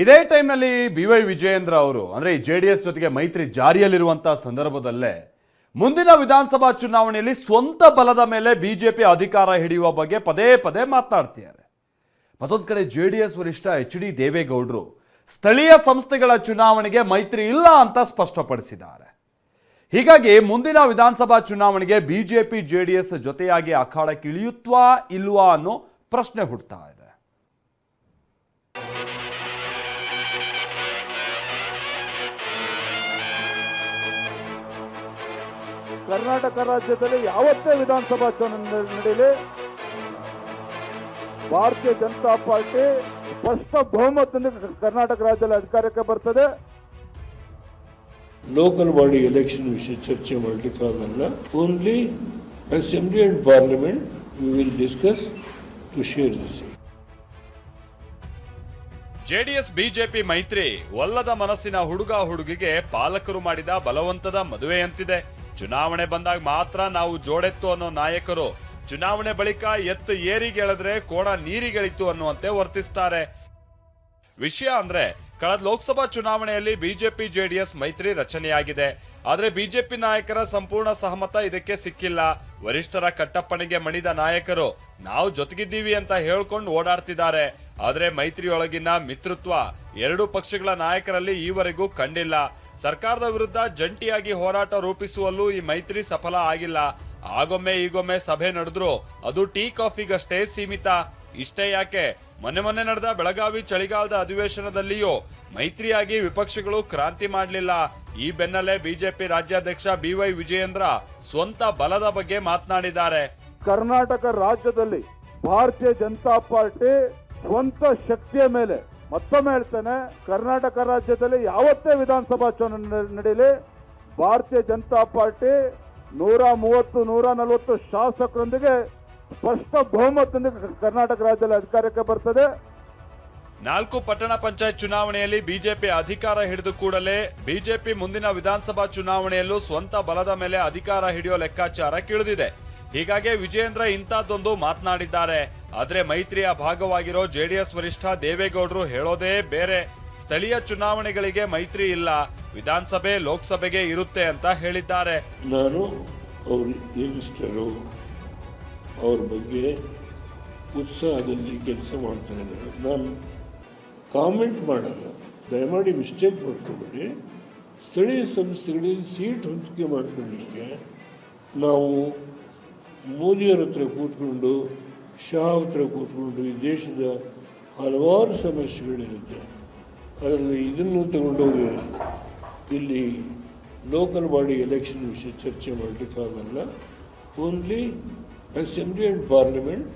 ಇದೇ ಟೈಮ್ನಲ್ಲಿ B Y Vijayendra ಅವರು, ಅಂದರೆ ಈ ಜೆ ಡಿ ಎಸ್ ಜೊತೆಗೆ ಮೈತ್ರಿ ಜಾರಿಯಲ್ಲಿರುವಂಥ ಸಂದರ್ಭದಲ್ಲೇ ಮುಂದಿನ ವಿಧಾನಸಭಾ ಚುನಾವಣೆಯಲ್ಲಿ ಸ್ವಂತ ಬಲದ ಮೇಲೆ ಬಿ ಜೆ ಪಿ ಅಧಿಕಾರ ಹಿಡಿಯುವ ಬಗ್ಗೆ ಪದೇ ಪದೇ ಮಾತನಾಡ್ತಿದ್ದಾರೆ. ಮತ್ತೊಂದು ಕಡೆ ಜೆ ಡಿ ಎಸ್ ವರಿಷ್ಠ ಎಚ್ ಡಿ ದೇವೇಗೌಡರು, ಸ್ಥಳೀಯ ಸಂಸ್ಥೆಗಳ ಚುನಾವಣೆಗೆ ಮೈತ್ರಿ ಇಲ್ಲ ಅಂತ ಸ್ಪಷ್ಟಪಡಿಸಿದ್ದಾರೆ. ಹೀಗಾಗಿ ಮುಂದಿನ ವಿಧಾನಸಭಾ ಚುನಾವಣೆಗೆ B J P J D S ಜೊತೆಯಾಗಿ ಅಖಾಡಕ್ಕಿಳಿಯುತ್ತಾ ಇಲ್ವಾ ಅನ್ನೋ ಪ್ರಶ್ನೆ ಹುಡ್ತಾ ಇದೆ. ಕರ್ನಾಟಕ ರಾಜ್ಯದಲ್ಲಿ ಯಾವತ್ತೇ ವಿಧಾನಸಭಾ ಚುನಾವಣೆ ನಡೆಯಲಿ ಭಾರತೀಯ ಜನತಾ ಪಾರ್ಟಿ ಸ್ಪಷ್ಟ ಬಹುಮತದಿಂದ ಕರ್ನಾಟಕ ರಾಜ್ಯದಲ್ಲಿ ಅಧಿಕಾರಕ್ಕೆ ಬರ್ತದೆ. ಲೋಕಲ್ ಬಾಡಿ ಎಲೆಕ್ಷನ್ ವಿಷಯ ಚರ್ಚೆ ಮಾಡಲಿಕ್ಕಾಗಲ್ಲ only assembly and parliament we will discuss to share this JDS BJP ಮೈತ್ರಿ ಒಲ್ಲದ ಮನಸ್ಸಿನ ಹುಡುಗ ಹುಡುಗಿಗೆ ಪಾಲಕರು ಮಾಡಿದ ಬಲವಂತದ ಮದುವೆಯಂತಿದೆ. ಚುನಾವಣೆ ಬಂದಾಗ ಮಾತ್ರ ನಾವು ಜೋಡೆತ್ತು ಅನ್ನೋ ನಾಯಕರು ಚುನಾವಣೆ ಬಳಿಕ ಎತ್ತು ಏರಿಗೆಳೆದ್ರೆ ಕೋಣ ನೀರಿಗೆಳಿತು ಅನ್ನುವಂತೆ ವರ್ತಿಸ್ತಾರೆ. ವಿಷಯ ಅಂದ್ರೆ, ಕಳೆದ ಲೋಕಸಭಾ ಚುನಾವಣೆಯಲ್ಲಿ ಬಿಜೆಪಿ ಜೆಡಿಎಸ್ ಮೈತ್ರಿ ರಚನೆಯಾಗಿದೆ. ಆದರೆ ಬಿಜೆಪಿ ನಾಯಕರ ಸಂಪೂರ್ಣ ಸಹಮತ ಇದಕ್ಕೆ ಸಿಕ್ಕಿಲ್ಲ. ವರಿಷ್ಠರ ಕಟ್ಟಪ್ಪಣೆಗೆ ಮಣಿದ ನಾಯಕರು, ನಾವು ಜೊತೆಗಿದ್ದೀವಿ ಅಂತ ಹೇಳ್ಕೊಂಡು ಓಡಾಡ್ತಿದ್ದಾರೆ. ಆದರೆ ಮೈತ್ರಿಯೊಳಗಿನ ಮಿತ್ರತ್ವ ಎರಡೂ ಪಕ್ಷಗಳ ನಾಯಕರಲ್ಲಿ ಈವರೆಗೂ ಕಂಡಿಲ್ಲ. ಸರ್ಕಾರದ ವಿರುದ್ಧ ಜಂಟಿಯಾಗಿ ಹೋರಾಟ ರೂಪಿಸುವಲ್ಲೂ ಈ ಮೈತ್ರಿ ಸಫಲ ಆಗಿಲ್ಲ. ಆಗೊಮ್ಮೆ ಈಗೊಮ್ಮೆ ಸಭೆ ನಡೆದ್ರು. ಅದು ಟೀ ಕಾಫಿಗಷ್ಟೇ ಸೀಮಿತ. ಇಷ್ಟೇ ಯಾಕೆ? ಮೊನ್ನೆ ಮೊನ್ನೆ ನಡೆದ ಬೆಳಗಾವಿ ಚಳಿಗಾಲದ ಅಧಿವೇಶನದಲ್ಲಿಯೂ ಮೈತ್ರಿಯಾಗಿ ವಿಪಕ್ಷಗಳು ಕ್ರಾಂತಿ ಮಾಡಲಿಲ್ಲ. ಈ ಬೆನ್ನಲ್ಲೇ ಬಿಜೆಪಿ ರಾಜ್ಯಾಧ್ಯಕ್ಷ ಬಿ ವೈ ವಿಜಯೇಂದ್ರ ಸ್ವಂತ ಬಲದ ಬಗ್ಗೆ ಮಾತನಾಡಿದ್ದಾರೆ. ಕರ್ನಾಟಕ ರಾಜ್ಯದಲ್ಲಿ ಭಾರತೀಯ ಜನತಾ ಪಾರ್ಟಿ ಸ್ವಂತ ಶಕ್ತಿಯ ಮೇಲೆ ಮತ್ತೊಮ್ಮೆ ಹೇಳ್ತೇನೆ, ಕರ್ನಾಟಕ ರಾಜ್ಯದಲ್ಲಿ ಯಾವತ್ತೇ ವಿಧಾನಸಭಾ ಚುನಾವಣೆ ನಡೆಯಲಿ, ಭಾರತೀಯ ಜನತಾ ಪಾರ್ಟಿ ನೂರ ಮೂವತ್ತು, ನೂರ ನಲವತ್ತು ಶಾಸಕರೊಂದಿಗೆ ಸ್ಪಷ್ಟ ಬಹುಮತದೊಂದಿಗೆ ಕರ್ನಾಟಕ ರಾಜ್ಯದಲ್ಲಿ ಅಧಿಕಾರಕ್ಕೆ ಬರ್ತದೆ. ನಾಲ್ಕು ಪಟ್ಟಣ ಪಂಚಾಯತ್ ಚುನಾವಣೆಯಲ್ಲಿ ಬಿಜೆಪಿ ಅಧಿಕಾರ ಹಿಡಿದು ಕೂಡಲೇ ಬಿಜೆಪಿ ಮುಂದಿನ ವಿಧಾನಸಭಾ ಚುನಾವಣೆಯಲ್ಲೂ ಸ್ವಂತ ಬಲದ ಮೇಲೆ ಅಧಿಕಾರ ಹಿಡಿಯೋ ಲೆಕ್ಕಾಚಾರ ಕಿಳಿದಿದೆ. ಹೀಗಾಗಿ ವಿಜಯೇಂದ್ರ ಇಂಥದ್ದೊಂದು ಮಾತನಾಡಿದ್ದಾರೆ. ಆದರೆ ಮೈತ್ರಿಯ ಭಾಗವಾಗಿರೋ ಜೆಡಿಎಸ್ ವರಿಷ್ಠ ದೇವೇಗೌಡರು ಹೇಳೋದೇ ಬೇರೆ. ಸ್ಥಳೀಯ ಚುನಾವಣೆಗಳಿಗೆ ಮೈತ್ರಿ ಇಲ್ಲ. ವಿಧಾನಸಭೆ, ಲೋಕಸಭೆಗೆ ಇರುತ್ತೆ ಅಂತ ಹೇಳಿದ್ದಾರೆ. ನಾನು ಅವರು ಅವ್ರ ಬಗ್ಗೆ ಉತ್ಸಾಹದಲ್ಲಿ ಕೆಲಸ ಮಾಡ್ತಾ ಇದ್ದಾರೆ. ನಾನು ಕಾಮೆಂಟ್ ಮಾಡಲ್ಲ. ದಯಮಾಡಿ ಮಿಸ್ಟೇಕ್ ಮಾಡ್ಕೊಬೇಡಿ. ಸ್ಥಳೀಯ ಸಂಸ್ಥೆಗಳಿಗೆ ಸೀಟ್ ಹೊಂದಿಕೆ ಮಾಡ್ಕೊಳ್ಳಿಕ್ಕೆ ನಾವು ಮೋದಿಯವ್ರ ಹತ್ರ ಕೂತ್ಕೊಂಡು, ಶಾ ಹತ್ರ ಕೂತ್ಕೊಂಡು ಈ ದೇಶದ ಹಲವಾರು ಸಮಸ್ಯೆಗಳಿರುತ್ತೆ. ಅದರಲ್ಲಿ ಇದನ್ನು ತಗೊಂಡೋಗಿ ಇಲ್ಲಿ ಲೋಕಲ್ ಬಾಡಿ ಎಲೆಕ್ಷನ್ ವಿಷಯ ಚರ್ಚೆ ಮಾಡಲಿಕ್ಕಾಗಲ್ಲ only assembly and parliament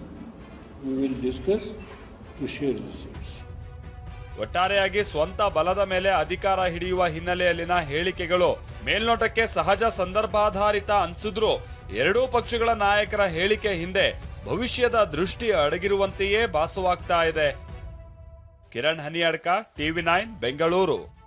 we will discuss to share this ಒಟ್ಟಾರೆಯಾಗಿ ಸ್ವಂತ ಬಲದ ಮೇಲೆ ಅಧಿಕಾರ ಹಿಡಿಯುವ ಹಿನ್ನೆಲೆಯಲ್ಲಿನ ಹೇಳಿಕೆಗಳು ಮೇಲ್ನೋಟಕ್ಕೆ ಸಹಜ ಸಂದರ್ಭಾಧಾರಿತ ಅನ್ಸಿದ್ರು ಎರಡೂ ಪಕ್ಷಗಳ ನಾಯಕರ ಹೇಳಿಕೆ ಹಿಂದೆ ಭವಿಷ್ಯದ ದೃಷ್ಟಿ ಅಡಗಿರುವಂತೆಯೇ ಭಾಸವಾಗ್ತಾ ಇದೆ. Kiran Haniyadka, TV nine, Bengaluru.